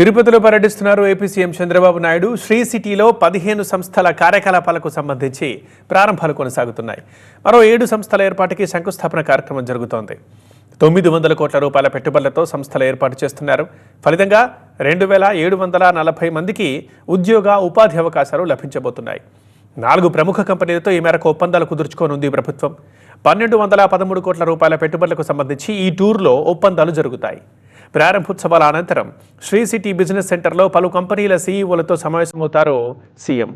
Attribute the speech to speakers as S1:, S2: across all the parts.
S1: తిరుపతిలో పర్యటిస్తున్నారు AP CM Chandrababu Naidu. Sri సిటీలో పదిహేను సంస్థల కార్యకలాపాలకు సంబంధించి ప్రారంభాలు కొనసాగుతున్నాయి. మరో ఏడు సంస్థల ఏర్పాటుకి శంకుస్థాపన కార్యక్రమం జరుగుతోంది. తొమ్మిది వందల కోట్ల రూపాయల పెట్టుబడులతో సంస్థల ఏర్పాటు చేస్తున్నారు. ఫలితంగా రెండు వేల ఏడు వందల నలభై మందికి ఉద్యోగ ఉపాధి అవకాశాలు లభించబోతున్నాయి. నాలుగు ప్రముఖ కంపెనీలతో ఈ మేరకు ఒప్పందాలు కుదుర్చుకోనుంది ప్రభుత్వం. పన్నెండు వందల పదమూడు కోట్ల రూపాయల పెట్టుబడులకు సంబంధించి ఈ టూర్లో ఒప్పందాలు జరుగుతాయి. ప్రారంభోత్సవాల అనంతరం శ్రీ సిటీ బిజినెస్ సెంటర్లో పలు కంపెనీల సీఈఓలతో సమావేశమవుతారు సీఎం.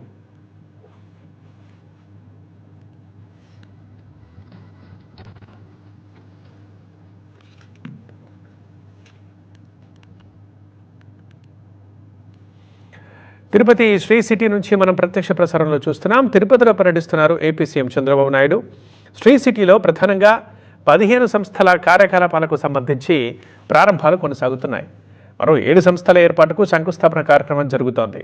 S1: తిరుపతి శ్రీ సిటీ నుంచి మనం ప్రత్యక్ష ప్రసారంలో చూస్తున్నాం. తిరుపతిలో పర్యటిస్తున్నారు ఏపీ సీఎం చంద్రబాబు నాయుడు. శ్రీ సిటీలో ప్రధానంగా పదిహేను సంస్థల కార్యకలాపాలకు సంబంధించి ప్రారంభాలు కొనసాగుతున్నాయి. మరో ఏడు సంస్థల ఏర్పాటుకు శంకుస్థాపన కార్యక్రమం జరుగుతోంది.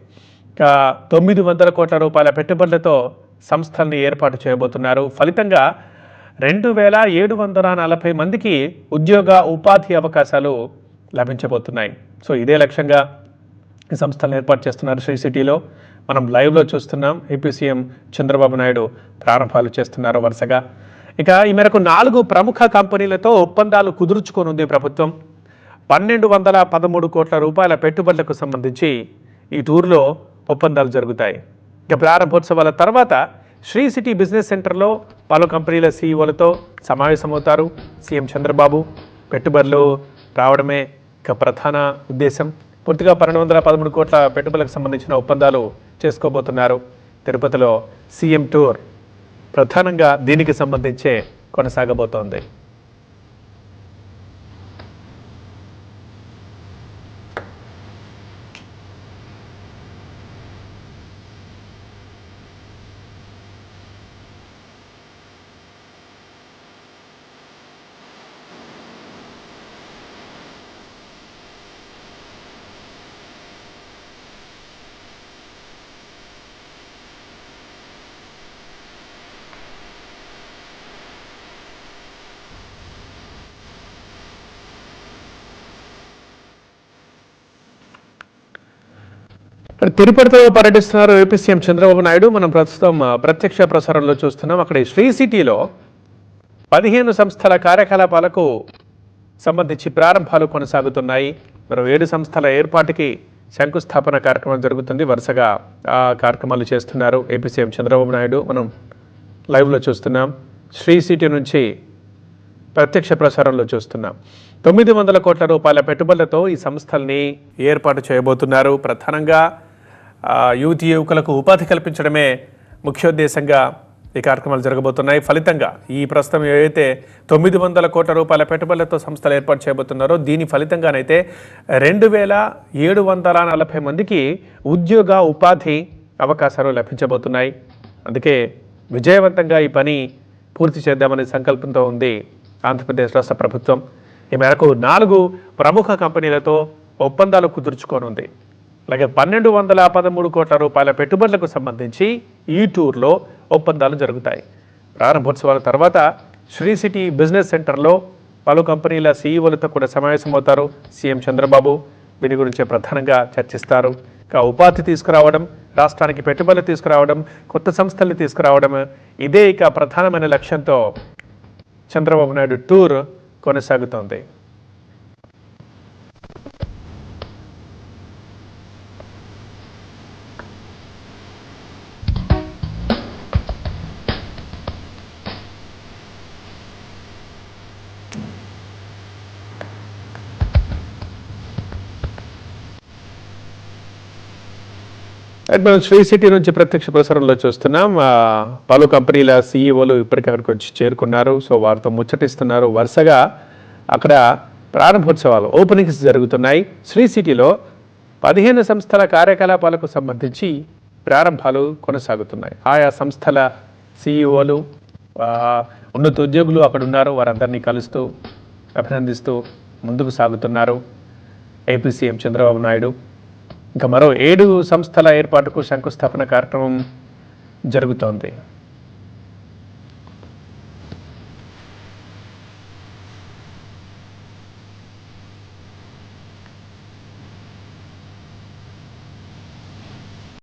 S1: తొమ్మిది వందల కోట్ల రూపాయల పెట్టుబడులతో సంస్థల్ని ఏర్పాటు చేయబోతున్నారు. ఫలితంగా రెండు వేల ఏడు వందల నలభై మందికి ఉద్యోగ ఉపాధి అవకాశాలు లభించబోతున్నాయి. సో ఇదే లక్ష్యంగా ఈ సంస్థలను ఏర్పాటు చేస్తున్నారు శ్రీ సిటీలో. మనం లైవ్లో చూస్తున్నాం. ఏపీ సీఎం చంద్రబాబు నాయుడు ప్రారంభాలు చేస్తున్నారు వరుసగా. ఇక ఈ మేరకు నాలుగు ప్రముఖ కంపెనీలతో ఒప్పందాలు కుదుర్చుకోనుంది ప్రభుత్వం. పన్నెండు వందల పదమూడు కోట్ల రూపాయల పెట్టుబడులకు సంబంధించి ఈ టూర్లో ఒప్పందాలు జరుగుతాయి. ఇక ప్రారంభోత్సవాల తర్వాత శ్రీ సిటీ బిజినెస్ సెంటర్లో పలు కంపెనీల సీఈఓలతో సమావేశమవుతారు సీఎం చంద్రబాబు. పెట్టుబడులు రావడమే ఇక ప్రధాన ఉద్దేశం. పూర్తిగా పన్నెండు వందల పదమూడు కోట్ల పెట్టుబడులకు సంబంధించిన ఒప్పందాలు చేసుకోబోతున్నారు. తిరుపతిలో సీఎం టూర్ ప్రధానంగా దీనికి సంబంధించే కొనసాగబోతోంది. తిరుపతిలో పర్యటిస్తున్నారు ఏపీ సీఎం చంద్రబాబు నాయుడు. మనం ప్రస్తుతం ప్రత్యక్ష ప్రసారంలో చూస్తున్నాం. అక్కడ శ్రీ సిటీలో పదిహేను సంస్థల కార్యకలాపాలకు సంబంధించి ప్రారంభాలు కొనసాగుతున్నాయి. మరో ఏడు సంస్థల ఏర్పాటుకి శంకుస్థాపన కార్యక్రమం జరుగుతుంది. వరుసగా ఆ కార్యక్రమాలు చేస్తున్నారు ఏపీ సీఎం చంద్రబాబు నాయుడు. మనం లైవ్లో చూస్తున్నాం. శ్రీ సిటీ నుంచి ప్రత్యక్ష ప్రసారంలో చూస్తున్నాం. తొమ్మిది వందల కోట్ల రూపాయల పెట్టుబడులతో ఈ సంస్థల్ని ఏర్పాటు చేయబోతున్నారు. ప్రధానంగా యువతి యువకులకు ఉపాధి కల్పించడమే ముఖ్యోద్దేశంగా ఈ కార్యక్రమాలు జరగబోతున్నాయి. ఫలితంగా ఈ ప్రస్తుతం ఏవైతే తొమ్మిది వందల కోట్ల రూపాయల పెట్టుబడులతో సంస్థలు ఏర్పాటు చేయబోతున్నారో దీని ఫలితంగానైతే రెండు వేల ఏడు వందల నలభై మందికి ఉద్యోగ ఉపాధి అవకాశాలు లభించబోతున్నాయి. అందుకే విజయవంతంగా ఈ పని పూర్తి చేద్దామనే సంకల్పంతో ఉంది ఆంధ్రప్రదేశ్ రాష్ట్ర ప్రభుత్వం. ఈ మేరకు నాలుగు ప్రముఖ కంపెనీలతో ఒప్పందాలు కుదుర్చుకోనుంది. అలాగే పన్నెండు వందల పదమూడు కోట్ల రూపాయల పెట్టుబడులకు సంబంధించి ఈ టూర్లో ఒప్పందాలు జరుగుతాయి. ప్రారంభోత్సవాల తర్వాత శ్రీ సిటీ బిజినెస్ సెంటర్లో పలు కంపెనీల సీఈఓలతో కూడా సమావేశమవుతారు. సీఎం చంద్రబాబు దీని గురించి ప్రధానంగా చర్చిస్తారు. ఇక ఉపాధి తీసుకురావడం రాష్ట్రానికి పెట్టుబడులు తీసుకురావడం కొత్త సంస్థల్ని తీసుకురావడం ఇదే ఇక ప్రధానమైన లక్ష్యంతో చంద్రబాబు నాయుడు టూర్ కొనసాగుతోంది. అండ్ మనం శ్రీ సిటీ నుంచి ప్రత్యక్ష ప్రసారంలో చూస్తున్నాం. పలు కంపెనీల సీఈఓలు ఇప్పటికే అక్కడికి వచ్చి చేరుకున్నారు. సో వారితో ముచ్చటిస్తున్నారు. వరుసగా అక్కడ ప్రారంభోత్సవాలు ఓపెనింగ్స్ జరుగుతున్నాయి. శ్రీ సిటీలో పదిహేను సంస్థల కార్యకలాపాలకు సంబంధించి ప్రారంభాలు కొనసాగుతున్నాయి. ఆయా సంస్థల సీఈఓలు ఉన్నత ఉద్యోగులు అక్కడ ఉన్నారు. వారందరినీ కలుస్తూ అభినందిస్తూ ముందుకు సాగుతున్నారు. AP CM Chandrababu Naidu. ఇంకా మరో ఏడు సంస్థల ఏర్పాటుకు శంకుస్థాపన కార్యక్రమం జరుగుతోంది.